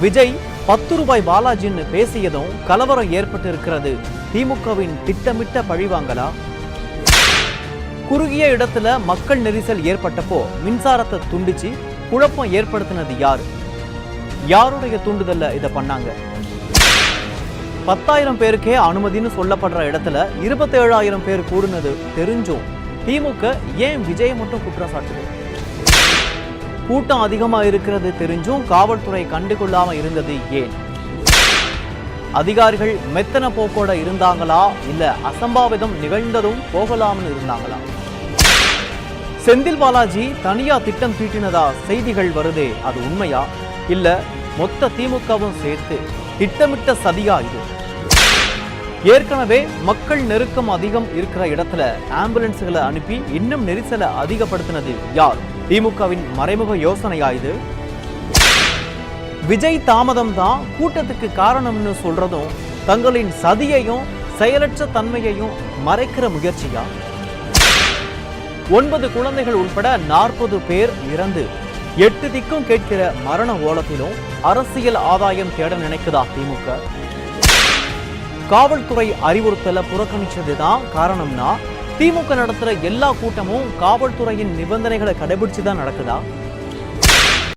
விஜய் பத்து ரூபாய் பாலாஜின்னு பேசியதும் கலவரம் ஏற்பட்டு இருக்கிறது திமுகவின் திட்டமிட்ட பழிவாங்கலா? குறுகிய இடத்துல மக்கள் நெரிசல் ஏற்பட்டப்போ மின்சாரத்தை துண்டிச்சு குழப்பம் ஏற்படுத்தினது யார்? யாருடைய தூண்டுதல்ல இதை பண்ணாங்க? பத்தாயிரம் பேருக்கே அனுமதின்னு சொல்லப்படுற இடத்துல இருபத்தேழாயிரம் பேர் கூடுனது தெரிஞ்சும். திமுக ஏன் விஜய் மட்டும் குற்றம் சாட்டுது கூட்டம் அதிகமா இருக்கிறது தெரிஞ்சும் காவல்துறை கண்டுகொள்ளாமல் இருந்தது ஏன்? அதிகாரிகள் மெத்தன போக்கோட இருந்தாங்களா? இல்ல அசம்பாவிதம் நிகழ்ந்ததும் போகலாம்னு இருந்தாங்களா? செந்தில் பாலாஜி தனியா திட்டம் தீட்டினதா செய்திகள் வருதே அது உண்மையா? இல்ல மொத்த திமுகவும் சேர்த்து திட்டமிட்ட சதியா இது? ஏற்கனவே மக்கள் நெருக்கம் அதிகம் இருக்கிற இடத்துல ஆம்புலன்ஸ்களை அனுப்பி இன்னும் நெரிசலை அதிகப்படுத்தினது யார்? திமுகவின் மறைமுக யோசனையா இது? விஜய் தாமதம் தான் கூட்டத்துக்கு காரணம்னு சொல்றதும் தங்களின் சதியையும் செயலற்ற தன்மையையும் மறைக்கிற முயற்சியா? ஒன்பது குழந்தைகள் உட்பட நாற்பது பேர் இறந்து எட்டு திக்கும் கேட்கிற மரண ஓலத்திலும் அரசியல் ஆதாயம் தேட நினைக்குதா திமுக? காவல்துறை அறிவுறுத்தலை புறக்கணிச்சதுதான் காரணம்னா திமுக நடத்துகிற எல்லா கூட்டமும் காவல்துறையின் நிபந்தனைகளை கடைபிடிச்சு தான் நடக்குதா?